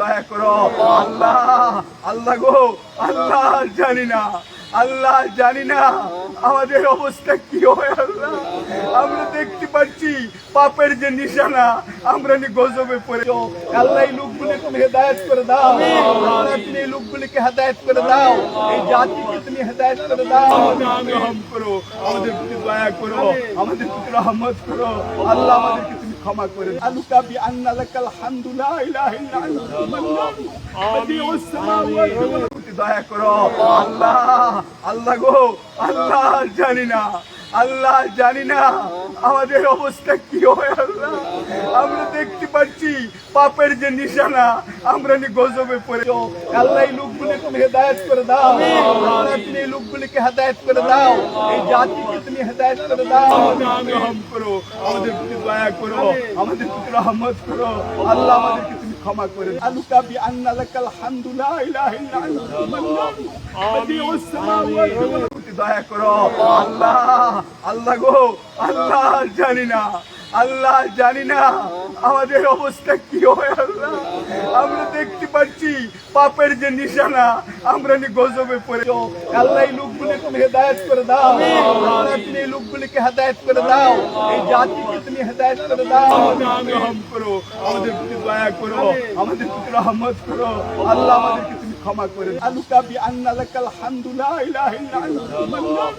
দয়া করো। আল্লাহ আল্লাহ গো, আল্লাহ জানি না, আল্লাহ জানি না আমাদের অবস্থা কি হয় আল্লাহ। আমরা দেখতে পাচ্ছি পাপের যে নিশানা, আমরা গজবে পড়ে আল্লাহ এই লোকগুলি তুমি হেদায়ত করে দাও। তুমি এই লোকগুলিকে হেদায়ত করে দাও। এই জাতিকে তুমি হেদায়ত করে দাও। রহম করো আমাদের প্রতি দয়া করো, আমাদের প্রতি রহমত করো। আল্লাহ আমাদেরকে ক্ষমা করে। আলুকা বি আন্না লাকাল হামদু লা ইলাহা ইল্লা আনতা মান্নান বাদিউস সামাওয়াতি ওয়াল প্রতি দয়া করো। আল্লাহ আল্লাহ গো আল্লাহ জানি না আল্লাহ জানি না। আমাদের অবস্থা কি হয় আল্লাহ? আমরা দেখতে পাচ্ছি পাপের যে নিশানা আমরা নি গজবে পড়ে। আল্লাহ এই লোকগুলি তুমি হেদায়ত করে দাও। আল্লাহ তুমি এই লোকগুলিকে হেদায়ত করে দাও। এই জাতিকে তুমি হেদায়ত করে দাও। রহম করো আমাদের প্রতি দয়া করো আমাদের প্রতি রহমত করো। আল্লাহ আমাদেরকে তুমি ক্ষমা করে। আলুকা বি আন্না লাকাল হামদু লা ইলাহা ইল্লা আনতা মান্নান বাদিউস সামাওয়াতি ওয়াল প্রতি দয়া করো। আল্লাহ আল্লাহ গো, আল্লাহ জানি না। আল্লাহ জানি না আমাদের অবস্থা কি হয় আল্লাহ। আমরা দেখতে পাচ্ছি পাপের যে নিশানা আমরা নি গজবে পড়ে। আল্লাহ এই লোকগুলি তুমি হেদায়ত করে দাও। তুমি এই লোকগুলিকে হেদায়ত করে দাও। এই জাতিকে তুমি হেদায়ত করে দাও। রহম করো আমাদের প্রতি দয়া করো আমাদের প্রতি রহমত করো। আল্লাহ আমাদেরকে ক্ষমা করে। আলুকা বি আন্না লাকাল হামদু লা ইলাহা ইল্লা আনতা মান্নান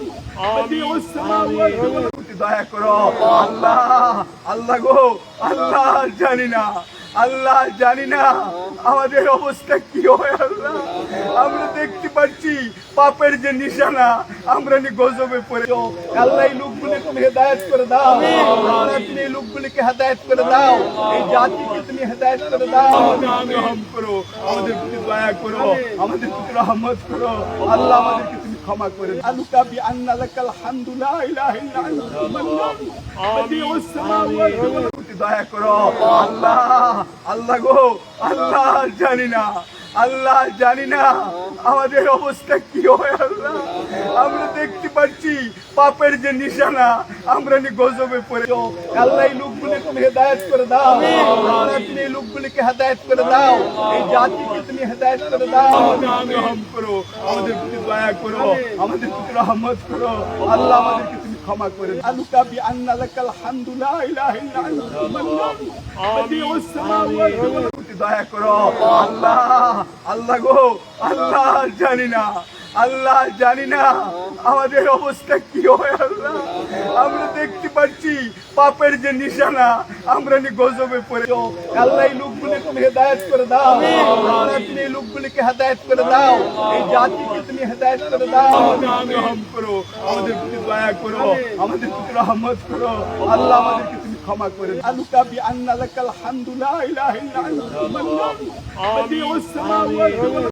বাদিউস সামাওয়াতি ওয়াল দয়া করো। আল্লাহ আল্লাহ গো আল্লাহ জানি না। আল্লাহ জানি না আমাদের অবস্থা কি হয় আল্লাহ। আমরা দেখতে পাচ্ছি পাপের যে নিশানা আমরা নি গজবে পড়ে। আল্লাহ এই লোকগুলি তুমি হেদায়ত করে দাও। আল্লাহ তুমি এই লোকগুলিকে হেদায়ত করে দাও। এই জাতিকে তুমি হেদায়ত করে দাও। রহম করো আমাদের প্রতি দয়া করো আমাদের প্রতি রহমত করো। আল্লাহ আমাদেরকে ক্ষমা করে। আলুকা বি আন্না লাকাল হামদু লা ইলাহা ইল্লা আনতা মান্নান বাদিউস সামাওয়াতি ওয়াল প্রতি দয়া করো। আল্লাহ আল্লাহ গো, আল্লাহ জানি না। আল্লাহ জানি না আমাদের অবস্থা কি হয় আল্লাহ। আমরা দেখতে পাচ্ছি পাপের যে নিশানা আমরা নি গজবে পড়ে। আল্লাহ এই লোকগুলি তুমি হেদায়ত করে দাও। তুমি এই লোকগুলিকে হেদায়ত করে দাও। এই জাতিকে তুমি হেদায়ত করে দাও। রহম করো আমাদের প্রতি দয়া করো আমাদের প্রতি রহমত করো। আল্লাহ আমাদেরকে ক্ষমা করে। আলুকা বি আন্না লাকাল হামদু লা ইলাহা ইল্লা আনতা মান্নান বাদিউস সামাওয়াতি ওয়াল দয়া করো। আল্লাহ আল্লাহ গো আল্লাহ জানি না। আল্লাহ জানি না আমাদের অবস্থা কি হয় আল্লাহ। আমরা দেখতে পাচ্ছি পাপের যে নিশানা আমরা নি গজবে পড়ে। আল্লাহ এই লোকগুলি তুমি হেদায়ত করে দাও। আল্লাহ তুমি এই লোকগুলিকে হেদায়ত করে দাও। এই জাতিকে তুমি হেদায়ত করে দাও। রহম করো আমাদের প্রতি দয়া করো আমাদের প্রতি রহমত করো। আল্লাহ আমাদেরকে তুমি ক্ষমা করে। আলুকা বি আন্না লাকাল হামদু লা ইলাহা ইল্লা আনতা ওয়াল